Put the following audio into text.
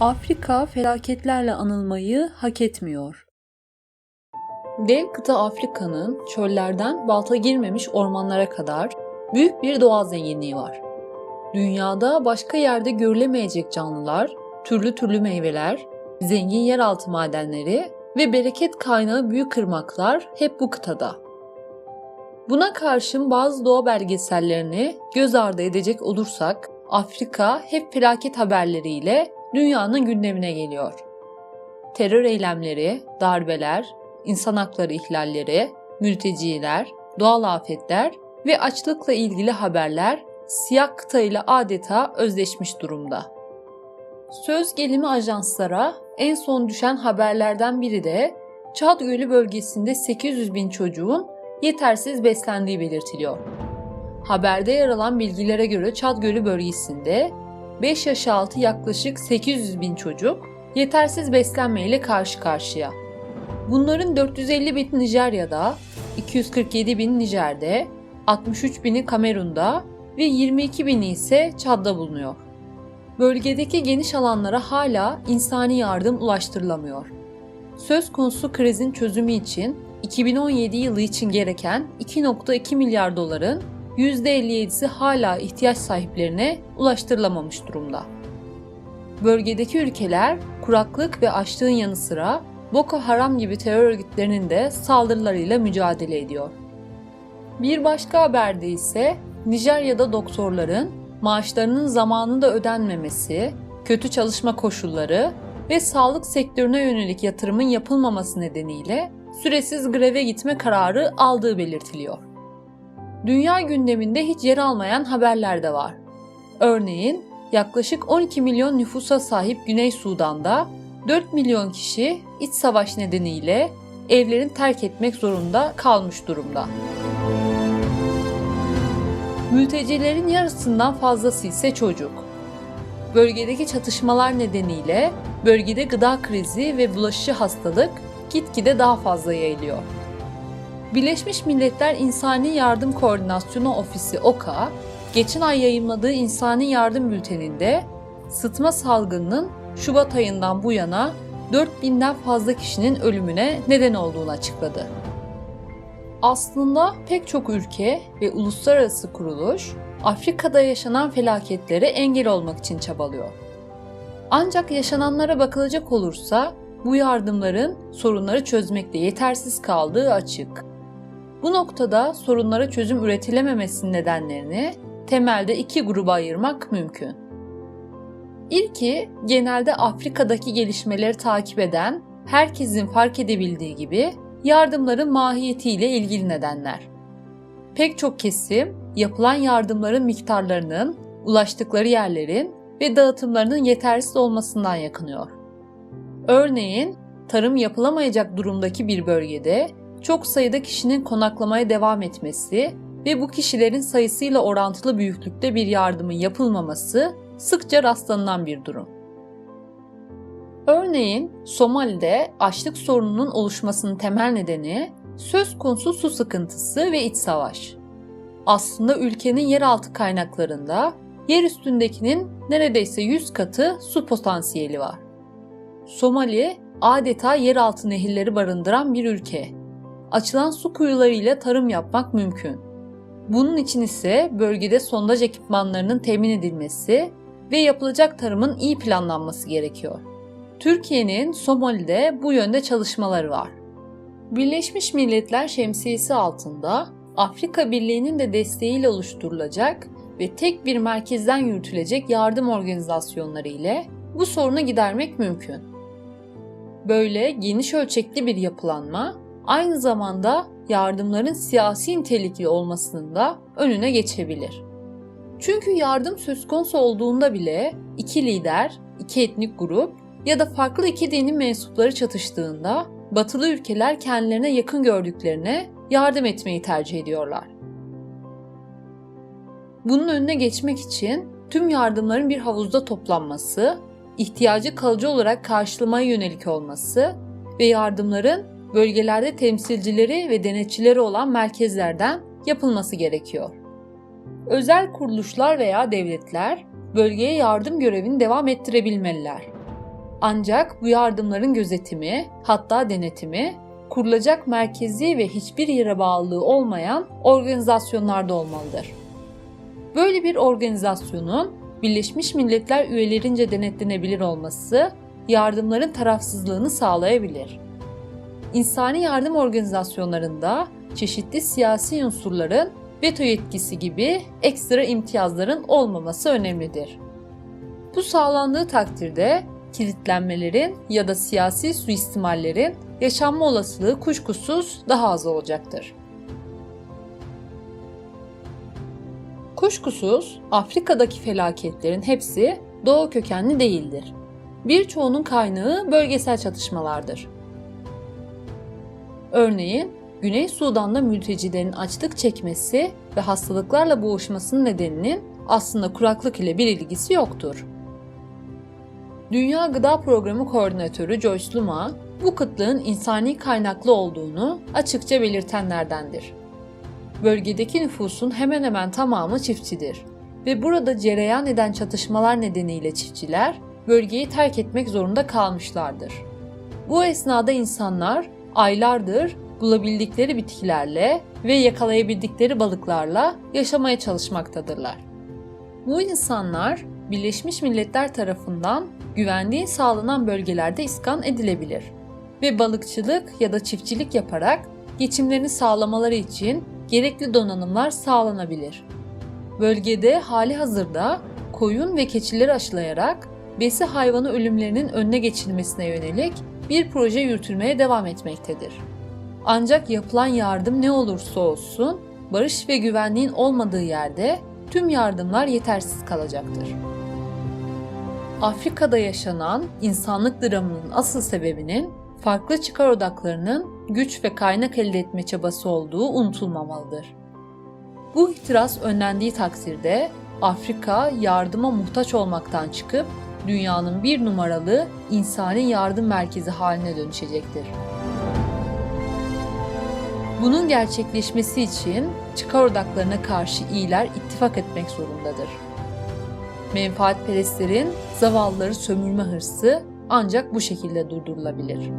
Afrika felaketlerle anılmayı hak etmiyor. Dev kıta Afrika'nın çöllerden balta girmemiş ormanlara kadar büyük bir doğal zenginliği var. Dünyada başka yerde görülemeyecek canlılar, türlü türlü meyveler, zengin yeraltı madenleri ve bereket kaynağı büyük ırmaklar hep bu kıtada. Buna karşın bazı doğa belgesellerini göz ardı edecek olursak Afrika hep felaket haberleriyle dünyanın gündemine geliyor. Terör eylemleri, darbeler, insan hakları ihlalleri, mülteciler, doğal afetler ve açlıkla ilgili haberler siyah kıta ile adeta özleşmiş durumda. Söz gelimi ajanslara en son düşen haberlerden biri de Çad Gölü bölgesinde 800 bin çocuğun yetersiz beslendiği belirtiliyor. Haberde yer alan bilgilere göre Çad Gölü bölgesinde 5 yaş altı yaklaşık 800 bin çocuk yetersiz beslenmeyle karşı karşıya. Bunların 450 bin Nijerya'da, 247 bin Nijer'de, 63 bini Kamerun'da ve 22 bini ise Çad'da bulunuyor. Bölgedeki geniş alanlara hala insani yardım ulaştırılamıyor. Söz konusu krizin çözümü için 2017 yılı için gereken 2.2 milyar doların %57'si hala ihtiyaç sahiplerine ulaştırılamamış durumda. Bölgedeki ülkeler kuraklık ve açlığın yanı sıra Boko Haram gibi terör örgütlerinin de saldırılarıyla mücadele ediyor. Bir başka haberde ise Nijerya'da doktorların maaşlarının zamanında ödenmemesi, kötü çalışma koşulları ve sağlık sektörüne yönelik yatırımın yapılmaması nedeniyle süresiz greve gitme kararı aldığı belirtiliyor. Dünya gündeminde hiç yer almayan haberler de var. Örneğin yaklaşık 12 milyon nüfusa sahip Güney Sudan'da 4 milyon kişi iç savaş nedeniyle evlerini terk etmek zorunda kalmış durumda. Mültecilerin yarısından fazlası ise çocuk. Bölgedeki çatışmalar nedeniyle bölgede gıda krizi ve bulaşıcı hastalık gitgide daha fazla yayılıyor. Birleşmiş Milletler İnsani Yardım Koordinasyonu Ofisi OKA, geçen ay yayımladığı insani yardım bülteninde sıtma salgınının Şubat ayından bu yana 4000'den fazla kişinin ölümüne neden olduğunu açıkladı. Aslında pek çok ülke ve uluslararası kuruluş Afrika'da yaşanan felaketlere engel olmak için çabalıyor. Ancak yaşananlara bakılacak olursa bu yardımların sorunları çözmekte yetersiz kaldığı açık. Bu noktada sorunlara çözüm üretilememesinin nedenlerini temelde iki gruba ayırmak mümkün. İlki genelde Afrika'daki gelişmeleri takip eden, herkesin fark edebildiği gibi yardımların mahiyetiyle ilgili nedenler. Pek çok kesim yapılan yardımların miktarlarının, ulaştıkları yerlerin ve dağıtımlarının yetersiz olmasından yakınıyor. Örneğin tarım yapılamayacak durumdaki bir bölgede çok sayıda kişinin konaklamaya devam etmesi ve bu kişilerin sayısıyla orantılı büyüklükte bir yardımın yapılmaması sıkça rastlanılan bir durum. Örneğin Somali'de açlık sorununun oluşmasının temel nedeni söz konusu su sıkıntısı ve iç savaş. Aslında ülkenin yeraltı kaynaklarında yer üstündekinin neredeyse 100 katı su potansiyeli var. Somali adeta yeraltı nehirleri barındıran bir ülke. Açılan su kuyularıyla tarım yapmak mümkün. Bunun için ise bölgede sondaj ekipmanlarının temin edilmesi ve yapılacak tarımın iyi planlanması gerekiyor. Türkiye'nin Somali'de bu yönde çalışmaları var. Birleşmiş Milletler şemsiyesi altında Afrika Birliği'nin de desteğiyle oluşturulacak ve tek bir merkezden yürütülecek yardım organizasyonları ile bu sorunu gidermek mümkün. Böyle geniş ölçekli bir yapılanma aynı zamanda yardımların siyasi nitelikli olmasının da önüne geçebilir. Çünkü yardım söz konusu olduğunda bile iki lider, iki etnik grup ya da farklı iki dinin mensupları çatıştığında batılı ülkeler kendilerine yakın gördüklerine yardım etmeyi tercih ediyorlar. Bunun önüne geçmek için tüm yardımların bir havuzda toplanması, ihtiyacı kalıcı olarak karşılamaya yönelik olması ve yardımların bölgelerde temsilcileri ve denetçileri olan merkezlerden yapılması gerekiyor. Özel kuruluşlar veya devletler bölgeye yardım görevini devam ettirebilmeliler. Ancak bu yardımların gözetimi, hatta denetimi kurulacak merkezi ve hiçbir yere bağlılığı olmayan organizasyonlarda olmalıdır. Böyle bir organizasyonun Birleşmiş Milletler üyelerince denetlenebilir olması yardımların tarafsızlığını sağlayabilir. İnsani yardım organizasyonlarında çeşitli siyasi unsurların veto yetkisi gibi ekstra imtiyazların olmaması önemlidir. Bu sağlandığı takdirde kilitlenmelerin ya da siyasi suistimallerin yaşanma olasılığı kuşkusuz daha az olacaktır. Kuşkusuz Afrika'daki felaketlerin hepsi doğu kökenli değildir. Birçoğunun kaynağı bölgesel çatışmalardır. Örneğin Güney Sudan'da mültecilerin açlık çekmesi ve hastalıklarla boğuşmasının nedeninin aslında kuraklık ile bir ilgisi yoktur. Dünya Gıda Programı Koordinatörü Joyce Luma, bu kıtlığın insani kaynaklı olduğunu açıkça belirtenlerdendir. Bölgedeki nüfusun hemen hemen tamamı çiftçidir ve burada cereyan eden çatışmalar nedeniyle çiftçiler bölgeyi terk etmek zorunda kalmışlardır. Bu esnada insanlar aylardır bulabildikleri bitkilerle ve yakalayabildikleri balıklarla yaşamaya çalışmaktadırlar. Bu insanlar Birleşmiş Milletler tarafından güvenliği sağlanan bölgelerde iskan edilebilir ve balıkçılık ya da çiftçilik yaparak geçimlerini sağlamaları için gerekli donanımlar sağlanabilir. Bölgede hali hazırda koyun ve keçileri aşılayarak besi hayvanı ölümlerinin önüne geçilmesine yönelik bir proje yürütülmeye devam etmektedir. Ancak yapılan yardım ne olursa olsun barış ve güvenliğin olmadığı yerde tüm yardımlar yetersiz kalacaktır. Afrika'da yaşanan insanlık dramının asıl sebebinin farklı çıkar odaklarının güç ve kaynak elde etme çabası olduğu unutulmamalıdır. Bu ihtiras önlendiği takdirde Afrika yardıma muhtaç olmaktan çıkıp dünyanın bir numaralı insani yardım merkezi haline dönüşecektir. Bunun gerçekleşmesi için çıkar odaklarına karşı iyiler ittifak etmek zorundadır. Menfaatperestlerin zavallıları sömürme hırsı ancak bu şekilde durdurulabilir.